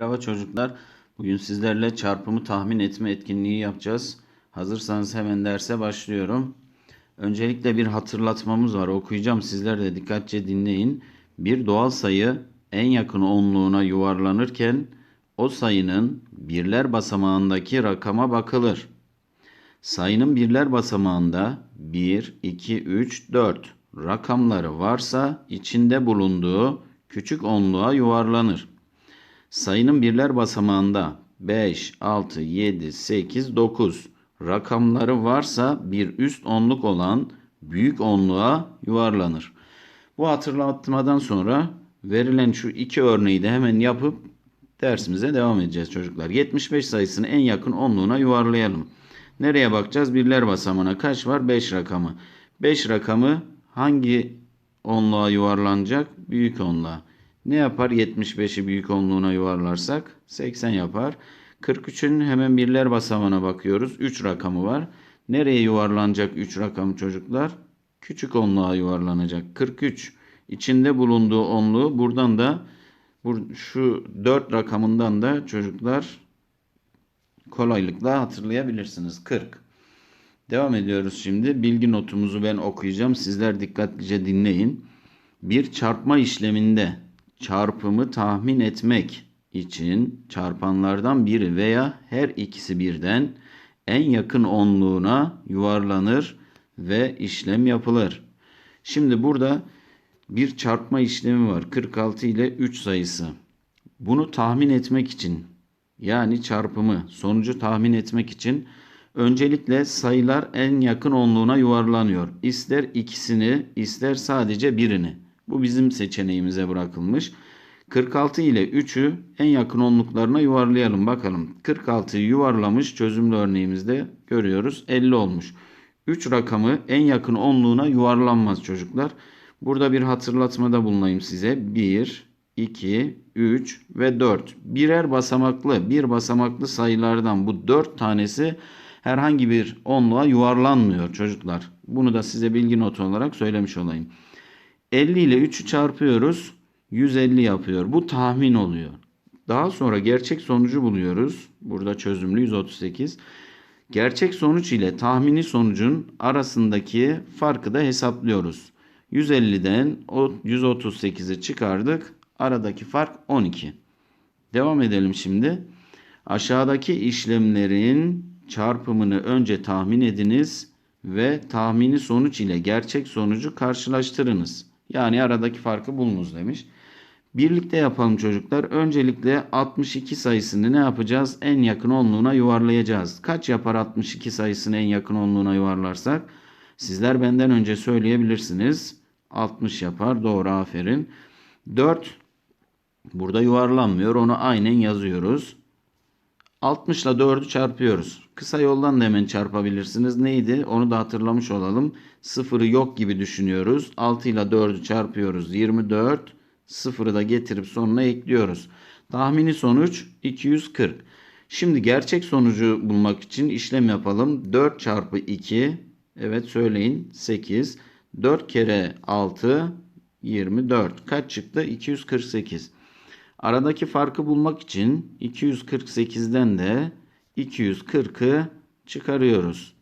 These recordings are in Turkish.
Merhaba çocuklar. Bugün sizlerle çarpımı tahmin etme etkinliği yapacağız. Hazırsanız hemen derse başlıyorum. Öncelikle bir hatırlatmamız var. Okuyacağım. Sizler de dikkatçe dinleyin. Bir doğal sayı en yakın onluğuna yuvarlanırken o sayının birler basamağındaki rakama bakılır. Sayının birler basamağında 1, 2, 3, 4 rakamları varsa içinde bulunduğu küçük onluğa yuvarlanır. Sayının birler basamağında 5, 6, 7, 8, 9 rakamları varsa bir üst onluk olan büyük onluğa yuvarlanır. Bu hatırlatmadan sonra verilen şu iki örneği de hemen yapıp dersimize devam edeceğiz çocuklar. 75 sayısını en yakın onluğuna yuvarlayalım. Nereye bakacağız? Birler basamağına kaç var? 5 rakamı. 5 rakamı hangi onluğa yuvarlanacak? Büyük onluğa. Ne yapar 75'i büyük onluğuna yuvarlarsak? 80 yapar. 43'ün hemen birler basamağına bakıyoruz. 3 rakamı var. Nereye yuvarlanacak 3 rakam çocuklar? Küçük onluğa yuvarlanacak. 43 içinde bulunduğu onluğu buradan da şu 4 rakamından da çocuklar kolaylıkla hatırlayabilirsiniz. 40. Devam ediyoruz şimdi. Bilgi notumuzu ben okuyacağım. Sizler dikkatlice dinleyin. Bir çarpma işleminde çarpımı tahmin etmek için çarpanlardan biri veya her ikisi birden en yakın onluğuna yuvarlanır ve işlem yapılır. Şimdi burada bir çarpma işlemi var. 46 ile 3 sayısı. Bunu tahmin etmek için yani çarpımı sonucu tahmin etmek için öncelikle sayılar en yakın onluğuna yuvarlanıyor. İster ikisini ister sadece birini. Bu bizim seçeneğimize bırakılmış. 46 ile 3'ü en yakın onluklarına yuvarlayalım bakalım. 46'yı yuvarlamış çözümlü örneğimizde görüyoruz 50 olmuş. 3 rakamı en yakın onluğuna yuvarlanmaz çocuklar. Burada bir hatırlatmada bulunayım size. 1, 2, 3 ve 4. Birer basamaklı, bir basamaklı sayılardan bu 4 tanesi herhangi bir onluğa yuvarlanmıyor çocuklar. Bunu da size bilgi notu olarak söylemiş olayım. 50 ile 3'ü çarpıyoruz. 150 yapıyor. Bu tahmin oluyor. Daha sonra gerçek sonucu buluyoruz. Burada çözümlü 138. Gerçek sonuç ile tahmini sonucun arasındaki farkı da hesaplıyoruz. 150'den 138'i çıkardık. Aradaki fark 12. Devam edelim şimdi. Aşağıdaki işlemlerin çarpımını önce tahmin ediniz ve tahmini sonuç ile gerçek sonucu karşılaştırınız. Yani aradaki farkı bulunuz demiş. Birlikte yapalım çocuklar. Öncelikle 62 sayısını ne yapacağız? En yakın onluğuna yuvarlayacağız. Kaç yapar 62 sayısını en yakın onluğuna yuvarlarsak? Sizler benden önce söyleyebilirsiniz. 60 yapar. Doğru aferin. 4 burada yuvarlanmıyor. Onu aynen yazıyoruz. 60 ile 4'ü çarpıyoruz. Kısa yoldan da hemen çarpabilirsiniz. Neydi? Onu da hatırlamış olalım. Sıfırı yok gibi düşünüyoruz. 6 ile 4'ü çarpıyoruz. 24. Sıfırı da getirip sonuna ekliyoruz. Tahmini sonuç 240. Şimdi gerçek sonucu bulmak için işlem yapalım. 4 çarpı 2. Evet söyleyin. 8. 4 kere 6. 24. Kaç çıktı? 248. Aradaki farkı bulmak için 248'den de 240'ı çıkarıyoruz.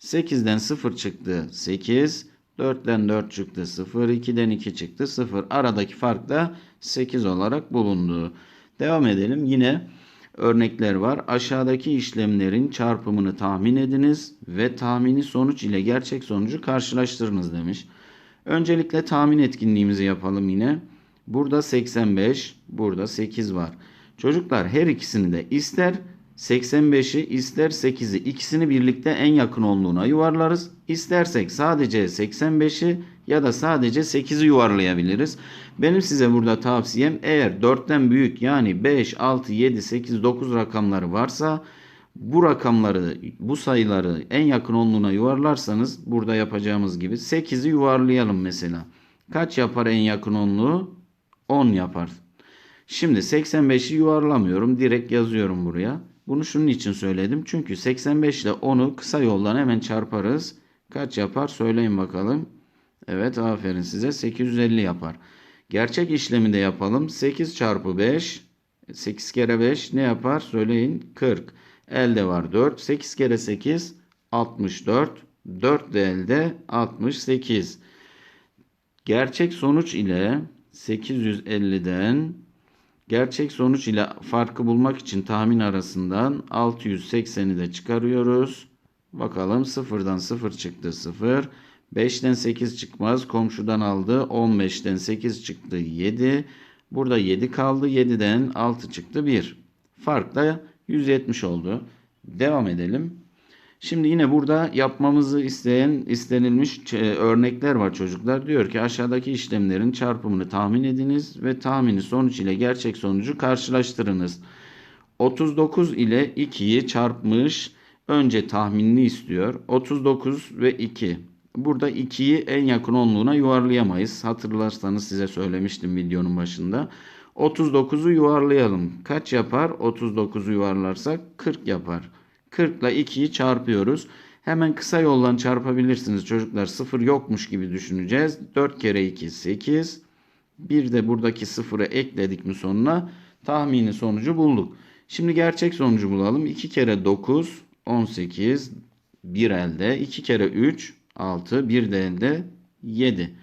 8'den 0 çıktı 8. 4'ten 4 çıktı 0. 2'den 2 çıktı 0. Aradaki fark da 8 olarak bulundu. Devam edelim. Yine örnekler var. Aşağıdaki işlemlerin çarpımını tahmin ediniz ve tahmini sonuç ile gerçek sonucu karşılaştırınız demiş. Öncelikle tahmin etkinliğimizi yapalım yine. Burada 85, burada 8 var. Çocuklar her ikisini de ister 85'i ister 8'i ikisini birlikte en yakın onluğuna yuvarlarız. İstersek sadece 85'i ya da sadece 8'i yuvarlayabiliriz. Benim size burada tavsiyem eğer 4'ten büyük yani 5, 6, 7, 8, 9 rakamları varsa bu rakamları, bu sayıları en yakın onluğuna yuvarlarsanız burada yapacağımız gibi 8'i yuvarlayalım mesela. Kaç yapar en yakın onluğu? 10 yapar. Şimdi 85'i yuvarlamıyorum. Direkt yazıyorum buraya. Bunu şunun için söyledim. Çünkü 85 ile 10'u kısa yoldan hemen çarparız. Kaç yapar? Söyleyin bakalım. Evet aferin size. 850 yapar. Gerçek işlemi de yapalım. 8 çarpı 5 8 kere 5 ne yapar? Söyleyin. 40. Elde var 4. 8 kere 8 64. 4 de elde 68. Gerçek sonuç ile 850'den gerçek sonuç ile farkı bulmak için tahmin arasından 680'i de çıkarıyoruz. Bakalım sıfırdan 0 çıktı 0. 5'ten 8 çıkmaz. Komşudan aldı. 15'ten 8 çıktı 7. Burada 7 kaldı. 7'den 6 çıktı 1. Fark da 170 oldu. Devam edelim. Şimdi yine burada yapmamızı isteyen istenilmiş e, örnekler var çocuklar. Diyor ki aşağıdaki işlemlerin çarpımını tahmin ediniz ve tahmini sonuç ile gerçek sonucu karşılaştırınız. 39 ile 2'yi çarpmış önce tahminini istiyor. 39 ve 2. Burada 2'yi en yakın onluğuna yuvarlayamayız. Hatırlarsanız size söylemiştim videonun başında. 39'u yuvarlayalım. Kaç yapar? 39'u yuvarlarsak 40 yapar. 40 ile 2'yi çarpıyoruz. Hemen kısa yoldan çarpabilirsiniz çocuklar. 0 yokmuş gibi düşüneceğiz. 4 kere 2 8. Bir de buradaki sıfırı ekledik mi sonuna tahmini sonucu bulduk. Şimdi gerçek sonucu bulalım. 2 kere 9 18 1 elde. 2 kere 3 6 1 de elde 7.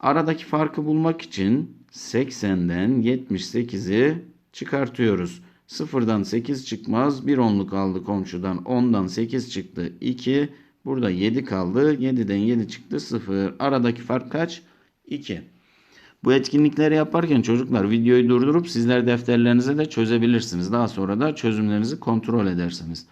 Aradaki farkı bulmak için 80'den 78'i çıkartıyoruz. Sıfırdan 8 çıkmaz. Bir onluk aldı komşudan. 10'dan 8 çıktı. 2. Burada 7 kaldı. 7'den 7 çıktı. 0. Aradaki fark kaç? 2. Bu etkinlikleri yaparken çocuklar videoyu durdurup sizler defterlerinize de çözebilirsiniz. Daha sonra da çözümlerinizi kontrol edersiniz.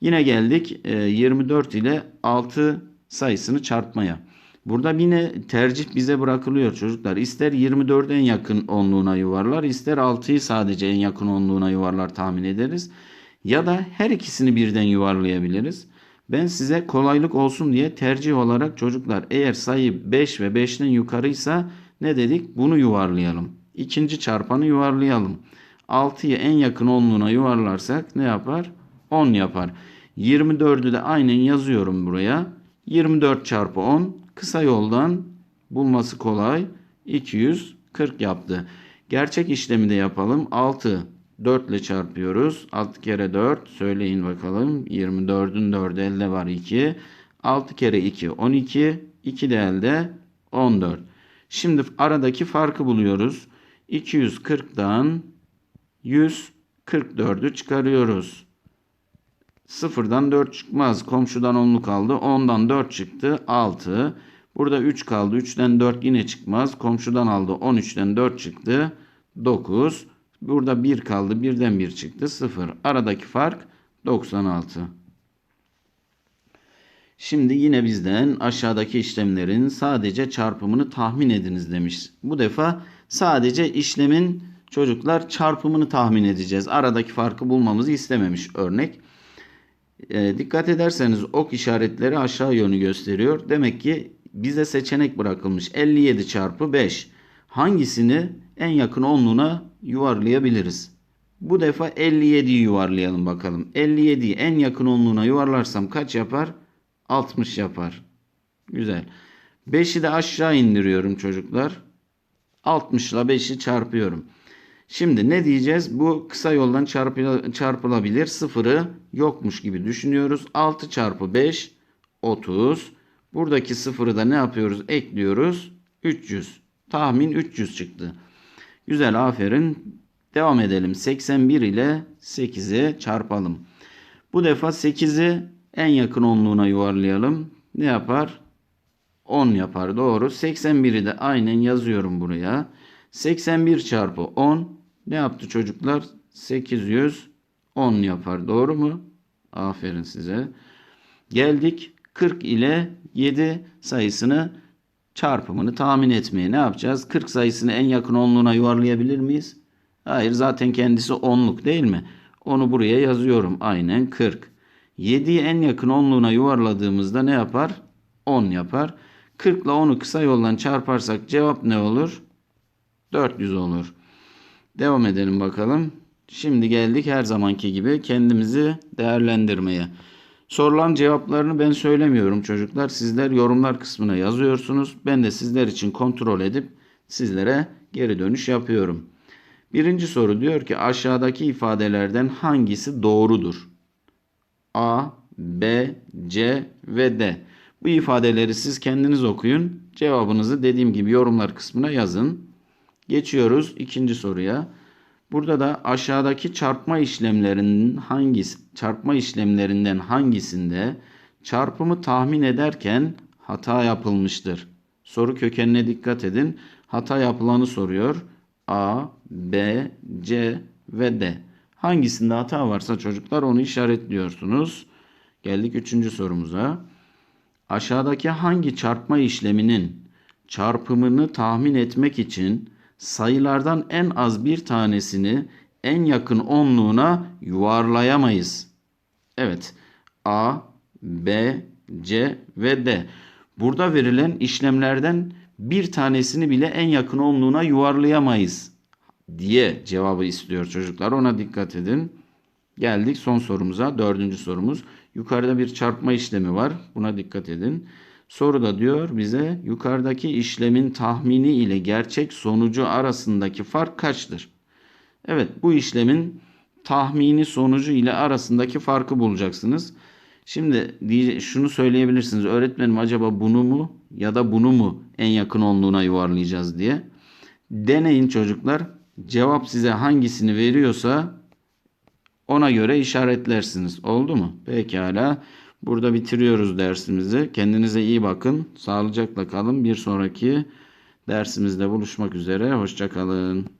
Yine geldik 24 ile 6 sayısını çarpmaya. Burada yine tercih bize bırakılıyor çocuklar. İster 24 en yakın onluğuna yuvarlar, ister 6'yı sadece en yakın onluğuna yuvarlar tahmin ederiz. Ya da her ikisini birden yuvarlayabiliriz. Ben size kolaylık olsun diye tercih olarak çocuklar eğer sayı 5 ve 5'ten yukarıysa ne dedik? Bunu yuvarlayalım. İkinci çarpanı yuvarlayalım. 6'yı en yakın onluğuna yuvarlarsak ne yapar? 10 yapar. 24'ü de aynen yazıyorum buraya. 24 çarpı 10 kısa yoldan bulması kolay. 240 yaptı. Gerçek işlemi de yapalım. 6 4 ile çarpıyoruz. 6 kere 4 söyleyin bakalım. 24'ün 4'ü elde var 2. 6 kere 2 12. 2 de elde 14. Şimdi aradaki farkı buluyoruz. 240'dan 144'ü çıkarıyoruz. Sıfırdan 4 çıkmaz. Komşudan 10'luk kaldı. 10'dan 4 çıktı. 6. Burada 3 kaldı. 3'ten 4 yine çıkmaz. Komşudan aldı. 13'ten 4 çıktı. 9. Burada 1 kaldı. 1'den 1 çıktı. 0. Aradaki fark 96. Şimdi yine bizden aşağıdaki işlemlerin sadece çarpımını tahmin ediniz demiş. Bu defa sadece işlemin çocuklar çarpımını tahmin edeceğiz. Aradaki farkı bulmamızı istememiş örnek. E, dikkat ederseniz ok işaretleri aşağı yönü gösteriyor. Demek ki bize seçenek bırakılmış. 57 çarpı 5. Hangisini en yakın onluğuna yuvarlayabiliriz? Bu defa 57'yi yuvarlayalım bakalım. 57'yi en yakın onluğuna yuvarlarsam kaç yapar? 60 yapar. Güzel. 5'i de aşağı indiriyorum çocuklar. 60 ile 5'i çarpıyorum. Şimdi ne diyeceğiz? Bu kısa yoldan çarpılabilir. Sıfırı yokmuş gibi düşünüyoruz. 6 çarpı 5 30. Buradaki sıfırı da ne yapıyoruz? Ekliyoruz. 300. Tahmin 300 çıktı. Güzel aferin. Devam edelim. 81 ile 8'i çarpalım. Bu defa 8'i en yakın onluğuna yuvarlayalım. Ne yapar? 10 yapar. Doğru. 81'i de aynen yazıyorum buraya. 81 çarpı 10 ne yaptı çocuklar? 810 yapar. Doğru mu? Aferin size. Geldik 40 ile 7 sayısını çarpımını tahmin etmeye ne yapacağız? 40 sayısını en yakın onluğuna yuvarlayabilir miyiz? Hayır zaten kendisi onluk değil mi? Onu buraya yazıyorum. Aynen 40. 7'yi en yakın onluğuna yuvarladığımızda ne yapar? 10 yapar. 40 ile 10'u kısa yoldan çarparsak cevap ne olur? 400 olur. Devam edelim bakalım. Şimdi geldik her zamanki gibi kendimizi değerlendirmeye. Sorulan cevaplarını ben söylemiyorum çocuklar. Sizler yorumlar kısmına yazıyorsunuz. Ben de sizler için kontrol edip sizlere geri dönüş yapıyorum. Birinci soru diyor ki aşağıdaki ifadelerden hangisi doğrudur? A, B, C ve D. Bu ifadeleri siz kendiniz okuyun. Cevabınızı dediğim gibi yorumlar kısmına yazın. Geçiyoruz ikinci soruya. Burada da aşağıdaki çarpma işlemlerinin hangisi çarpma işlemlerinden hangisinde çarpımı tahmin ederken hata yapılmıştır? Soru kökenine dikkat edin. Hata yapılanı soruyor. A, B, C ve D. Hangisinde hata varsa çocuklar onu işaretliyorsunuz. Geldik üçüncü sorumuza. Aşağıdaki hangi çarpma işleminin çarpımını tahmin etmek için sayılardan en az bir tanesini en yakın onluğuna yuvarlayamayız? Evet. A, B, C ve D. Burada verilen işlemlerden bir tanesini bile en yakın onluğuna yuvarlayamayız diye cevabı istiyor çocuklar. Ona dikkat edin. Geldik son sorumuza. Dördüncü sorumuz. Yukarıda bir çarpma işlemi var. Buna dikkat edin. Soruda diyor bize yukarıdaki işlemin tahmini ile gerçek sonucu arasındaki fark kaçtır? Evet bu işlemin tahmini sonucu ile arasındaki farkı bulacaksınız. Şimdi şunu söyleyebilirsiniz. Öğretmenim acaba bunu mu ya da bunu mu en yakın onluğuna yuvarlayacağız diye. Deneyin çocuklar. Cevap size hangisini veriyorsa ona göre işaretlersiniz. Oldu mu? Pekala. Burada bitiriyoruz dersimizi. Kendinize iyi bakın. Sağlıcakla kalın. Bir sonraki dersimizde buluşmak üzere. Hoşçakalın.